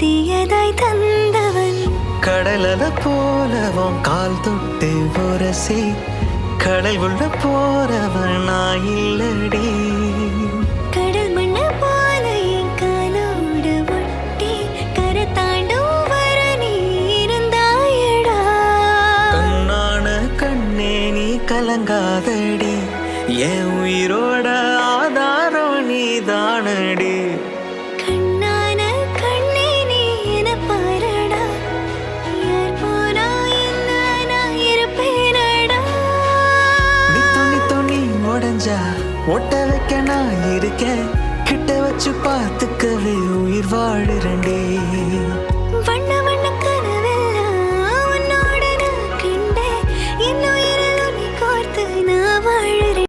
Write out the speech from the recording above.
தீயதாய் தந்தவன். கடலத போலவும் கால் தொட்டு உரசி கடல் உள்ள போறவன் நான் இல்லடி. கடல் மண்ண போல என் காலோடு ஒட்டி கரை தாண்டும் வர நீ இருந்தாயடா. கண்ணான கண்ணே நீ கலங்காதடி. என் உயிரோட ஆதாரம் நீ தானடி ஒட்ட வைக்க நான் இருக்கேன். கிட்ட வச்சு பார்த்துக்கவே உயிர் வாழுறண்டே